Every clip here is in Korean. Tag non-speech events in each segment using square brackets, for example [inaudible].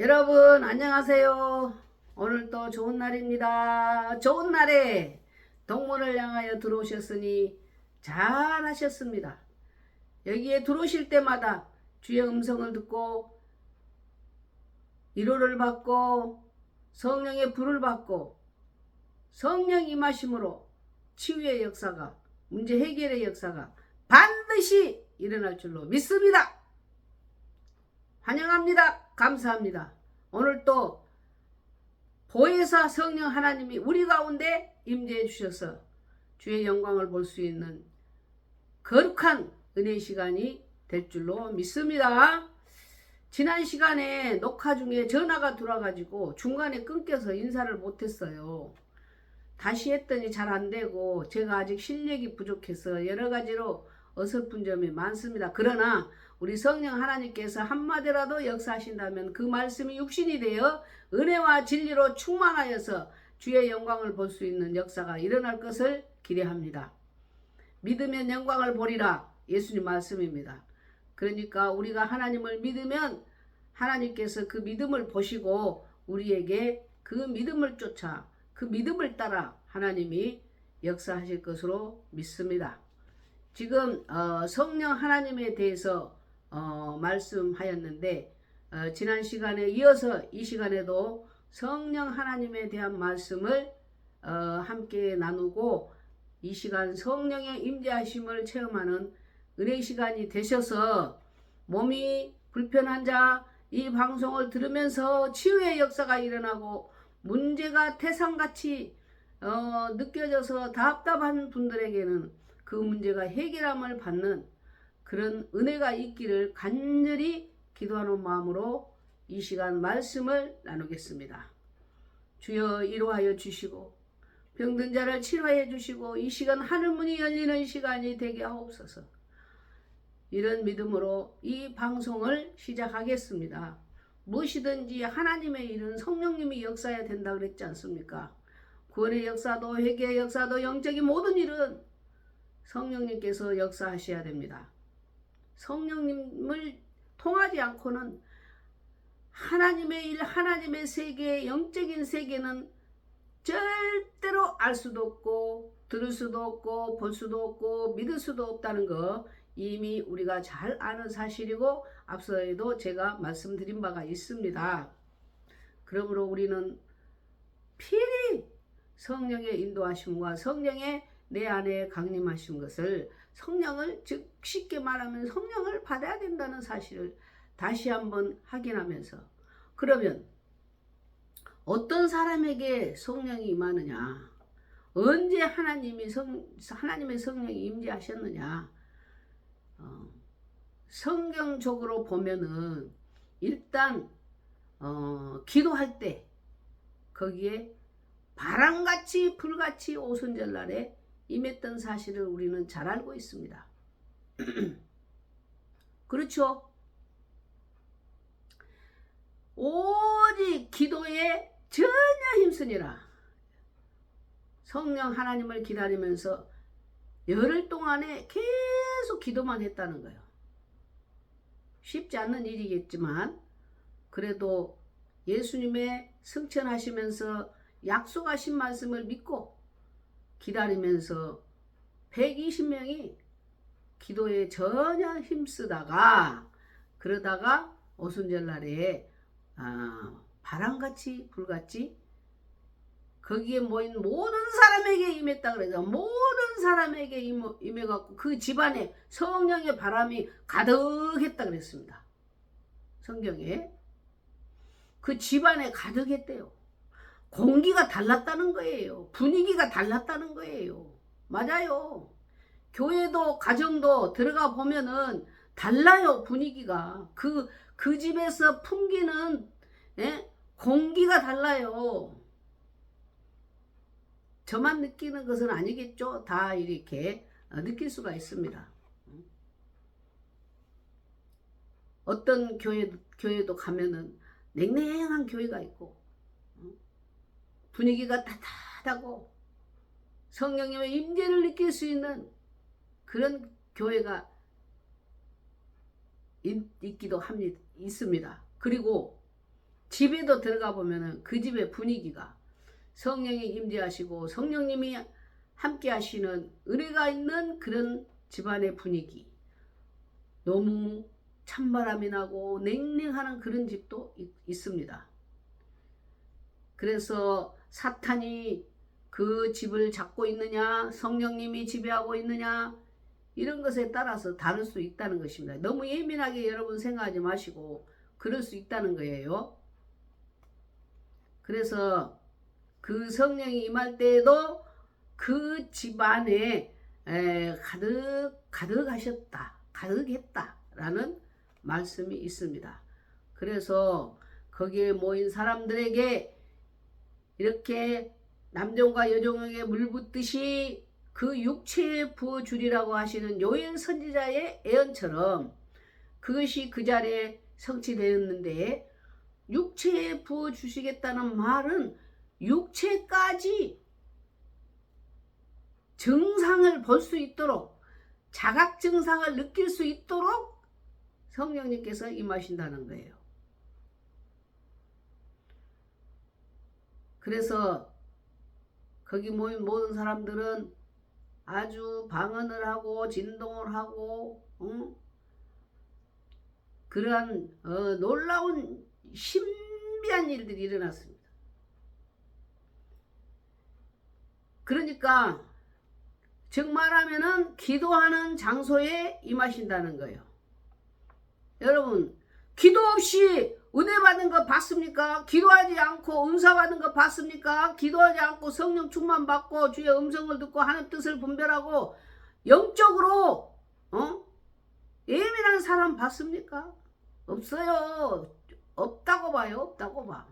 여러분 안녕하세요. 오늘 또 좋은 날입니다. 좋은 날에 동문을 향하여 들어오셨으니 잘 하셨습니다. 여기에 들어오실 때마다 주의 음성을 듣고 위로를 받고 성령의 불을 받고 성령 임하심으로 치유의 역사가 문제 해결의 역사가 반드시 일어날 줄로 믿습니다. 환영합니다. 감사합니다. 오늘 또 보혜사 성령 하나님이 우리 가운데 임재해 주셔서 주의 영광을 볼 수 있는 거룩한 은혜 시간이 될 줄로 믿습니다. 지난 시간에 녹화 중에 전화가 들어와가지고 중간에 끊겨서 인사를 못했어요. 다시 했더니 잘 안 되고 제가 아직 실력이 부족해서 여러 가지로 어설픈 점이 많습니다. 그러나 우리 성령 하나님께서 한마디라도 역사하신다면 그 말씀이 육신이 되어 은혜와 진리로 충만하여서 주의 영광을 볼 수 있는 역사가 일어날 것을 기대합니다. 믿으면 영광을 보리라 예수님 말씀입니다. 그러니까 우리가 하나님을 믿으면 하나님께서 그 믿음을 보시고 우리에게 그 믿음을 쫓아 그 믿음을 따라 하나님이 역사하실 것으로 믿습니다. 지금 어, 성령 하나님에 대해서 어, 말씀하였는데 어, 지난 시간에 이어서 이 시간에도 성령 하나님에 대한 말씀을 어, 함께 나누고 이 시간 성령의 임재하심을 체험하는 은혜 시간이 되셔서 몸이 불편한 자 이 방송을 들으면서 치유의 역사가 일어나고 문제가 태산같이 어, 느껴져서 답답한 분들에게는 그 문제가 해결함을 받는 그런 은혜가 있기를 간절히 기도하는 마음으로 이 시간 말씀을 나누겠습니다. 주여 이로하여 주시고 병든 자를 치료해 주시고 이 시간 하늘문이 열리는 시간이 되게 하옵소서. 이런 믿음으로 이 방송을 시작하겠습니다. 무엇이든지 하나님의 일은 성령님이 역사해야 된다 그랬지 않습니까? 구원의 역사도 회개의 역사도 영적인 모든 일은 성령님께서 역사하셔야 됩니다. 성령님을 통하지 않고는 하나님의 일, 하나님의 세계, 영적인 세계는 절대로 알 수도 없고 들을 수도 없고 볼 수도 없고 믿을 수도 없다는 거 이미 우리가 잘 아는 사실이고 앞서에도 제가 말씀드린 바가 있습니다. 그러므로 우리는 필히 성령의 인도하심과 성령의 내 안에 강림하신 것을 성령을 즉 쉽게 말하면 성령을 받아야 된다는 사실을 다시 한번 확인하면서 그러면 어떤 사람에게 성령이 임하느냐? 언제 하나님이 성 하나님의 성령이 임재하셨느냐? 어, 성경적으로 보면은 일단 어, 기도할 때 거기에 바람같이 불같이 오순절날에 임했던 사실을 우리는 잘 알고 있습니다. [clears throat] 그렇죠? 오직 기도에 전혀 힘쓰니라. 성령 하나님을 기다리면서 열흘 동안에 계속 기도만 했다는 거예요. 쉽지 않는 일이겠지만 그래도 예수님의 승천하시면서 약속하신 말씀을 믿고 기다리면서 120명이 기도에 전혀 힘쓰다가 그러다가 오순절 날에 아, 바람같이 불같이 거기에 모인 모든 사람에게 임했다 그래서 모든 사람에게 임해 갖고 그 집안에 성령의 바람이 가득했다 그랬습니다. 성경에 그 집안에 가득했대요. 공기가 달랐다는 거예요. 분위기가 달랐다는 거예요. 맞아요. 교회도 가정도 들어가 보면은 달라요 분위기가 그그 집에서 풍기는 예? 공기가 달라요. 저만 느끼는 것은 아니겠죠. 다 이렇게 어, 느낄 수가 있습니다. 어떤 교회 교회도 가면은 냉랭한 교회가 있고 분위기가 따뜻하고 성령님의 임재를 느낄 수 있는 그런 교회가 있, 기도 합니다. 있습니다. 그리고 집에도 들어가 보면은 그 집의 분위기가 성령이 임재하시고 성령님이 함께 하시는 은혜가 있는 그런 집안의 분위기. 너무 찬바람이 나고 냉랭하는 그런 집도 있, 있습니다. 그래서 사탄이 그 집을 잡고 있느냐, 성령님이 지배하고 있느냐, 이런 것에 따라서 다를 수 있다는 것입니다. 너무 예민하게 여러분 생각하지 마시고, 그럴 수 있다는 거예요. 그래서 그 성령이 임할 때에도 그 집안에 에, 가득 가득하셨다 가득했다라는 말씀이 있습니다. 그래서 거기에 모인 사람들에게 이렇게 남종과 여종에게 물 붓듯이 그 육체에 부어 주리라고 하시는 요엘 선지자의 예언처럼 그것이 그 자리에 성취되었는데 육체에 부어 주시겠다는 말은 육체까지 증상을 볼 수 있도록 자각 증상을 느낄 수 있도록 성령님께서 임하신다는 거예요. 그래서 거기 모인 모든 사람들은 아주 방언을 하고 진동을 하고 응? 그러한 어, 놀라운 신비한 일들이 일어났습니다. 그러니까 즉 말하면은 기도하는 장소에 임하신다는 거예요. 여러분 기도 없이 은혜 받는 거 봤습니까? 기도하지 않고 은사 받는 거 봤습니까? 기도하지 않고 성령 충만 받고 주의 음성을 듣고 하는 뜻을 분별하고 영적으로 어? 예민한 사람 봤습니까? 없어요. 없다고 봐요. 없다고 봐.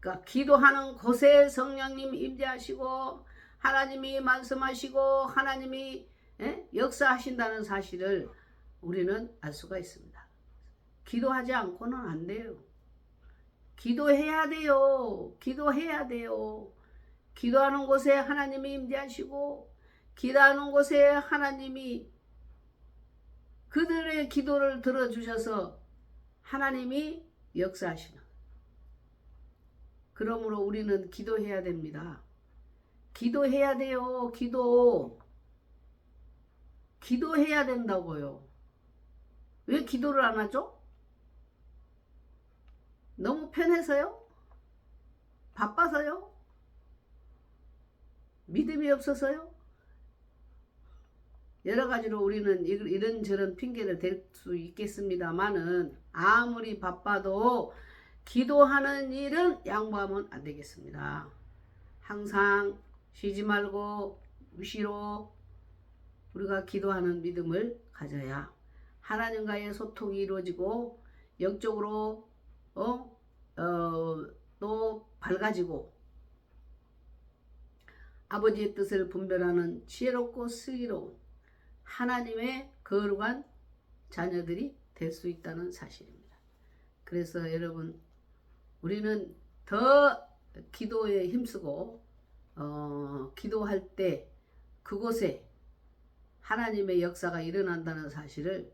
그러니까 기도하는 곳에 성령님 임재하시고 하나님이 말씀하시고 하나님이 예? 역사하신다는 사실을 우리는 알 수가 있습니다. 기도하지 않고는 안 돼요. 기도해야 돼요. 기도해야 돼요. 기도하는 곳에 하나님이 임재하시고 기도하는 곳에 하나님이 그들의 기도를 들어주셔서 하나님이 역사하시는. 그러므로 우리는 기도해야 됩니다. 기도해야 돼요. 기도. 기도해야 된다고요. 왜 기도를 안 하죠? 너무 편해서요? 바빠서요? 믿음이 없어서요? 여러 가지로 우리는 이런저런 핑계를 댈 수 있겠습니다만은 아무리 바빠도 기도하는 일은 양보하면 안 되겠습니다. 항상 쉬지 말고 무시로 우리가 기도하는 믿음을 가져야 하나님과의 소통이 이루어지고 영적으로 어? 어, 또 밝아지고 아버지의 뜻을 분별하는 지혜롭고 슬기로운 하나님의 거룩한 자녀들이 될 수 있다는 사실입니다. 그래서 여러분 우리는 더 기도에 힘쓰고 어, 기도할 때 그곳에 하나님의 역사가 일어난다는 사실을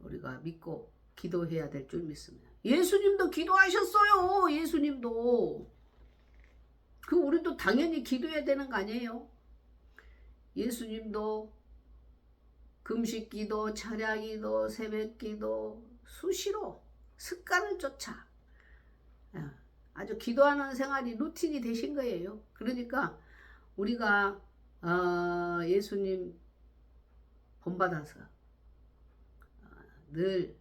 우리가 믿고 기도해야 될 줄 믿습니다. 예수님도 기도하셨어요. 예수님도. 그 우리도 당연히 기도해야 되는 거 아니에요? 예수님도 금식 기도, 철야 기도, 새벽 기도 수시로 습관을 쫓아 예, 아주 기도하는 생활이 루틴이 되신 거예요. 그러니까 우리가 어, 예수님 본받아서 어, 늘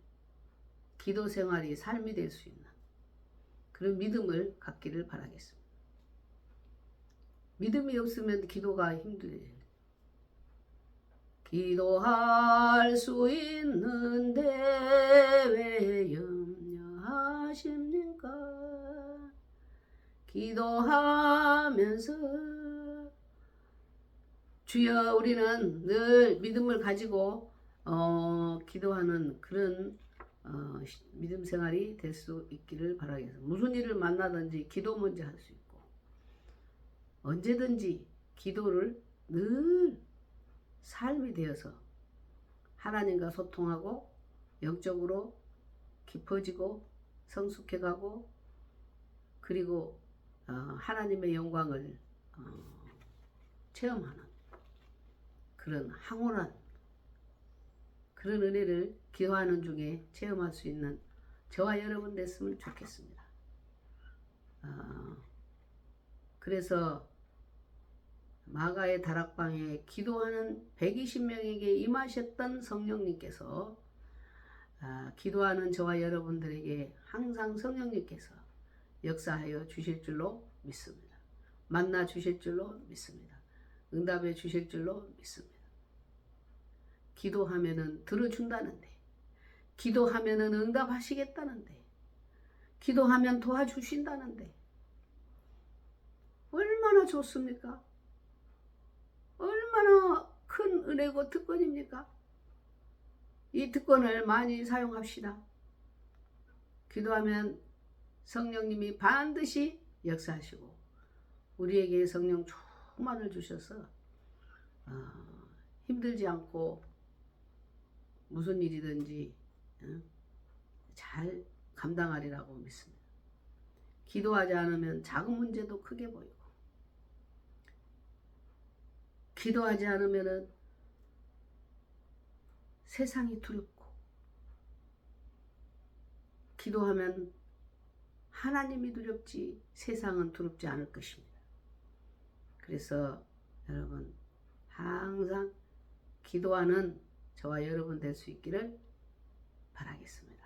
기도 생활이 삶이 될 수 있는 그런 믿음을 갖기를 바라겠습니다. 믿음이 없으면 기도가 힘들어요. 기도할 수 있는데 왜 염려하십니까? 기도하면서 주여 우리는 늘 믿음을 가지고 어, 기도하는 그런 어, 믿음 생활이 될 수 있기를 바라겠습니다. 무슨 일을 만나든지 기도 먼저 할 수 있고 언제든지 기도를 늘 삶이 되어서 하나님과 소통하고 영적으로 깊어지고 성숙해가고 그리고 어, 하나님의 영광을 어, 체험하는 그런 황홀한 그런 은혜를 기도하는 중에 체험할 수 있는 저와 여러분 됐으면 좋겠습니다. 어, 그래서 마가의 다락방에 기도하는 120명에게 임하셨던 성령님께서 아, 기도하는 저와 여러분들에게 항상 성령님께서 역사하여 주실 줄로 믿습니다. 만나 주실 줄로 믿습니다. 응답해 주실 줄로 믿습니다. 기도하면은 들어준다는데, 기도하면은 응답하시겠다는데, 기도하면 도와주신다는데, 얼마나 좋습니까? 얼마나 큰 은혜고 특권입니까? 이 특권을 많이 사용합시다. 기도하면 성령님이 반드시 역사하시고 우리에게 성령 충만을 주셔서 어, 힘들지 않고 무슨 일이든지 어, 잘 감당하리라고 믿습니다. 기도하지 않으면 작은 문제도 크게 보이고 기도하지 않으면은 세상이 두렵고 기도하면 하나님이 두렵지 세상은 두렵지 않을 것입니다. 그래서 여러분 항상 기도하는 저와 여러분 될 수 있기를 바라겠습니다.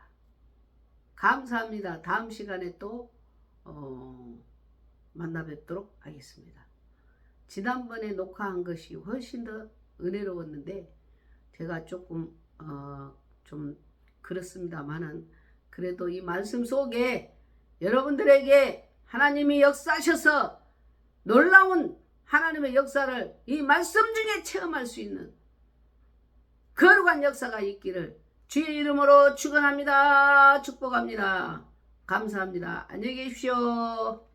감사합니다. 다음 시간에 또 어, 만나 뵙도록 하겠습니다. 지난번에 녹화한 것이 훨씬 더 은혜로웠는데 제가 조금 어, 좀 그렇습니다만은 그래도 이 말씀 속에 여러분들에게 하나님이 역사하셔서 놀라운 하나님의 역사를 이 말씀 중에 체험할 수 있는 거룩한 역사가 있기를 주의 이름으로 축원합니다. 축복합니다. 감사합니다. 안녕히 계십시오.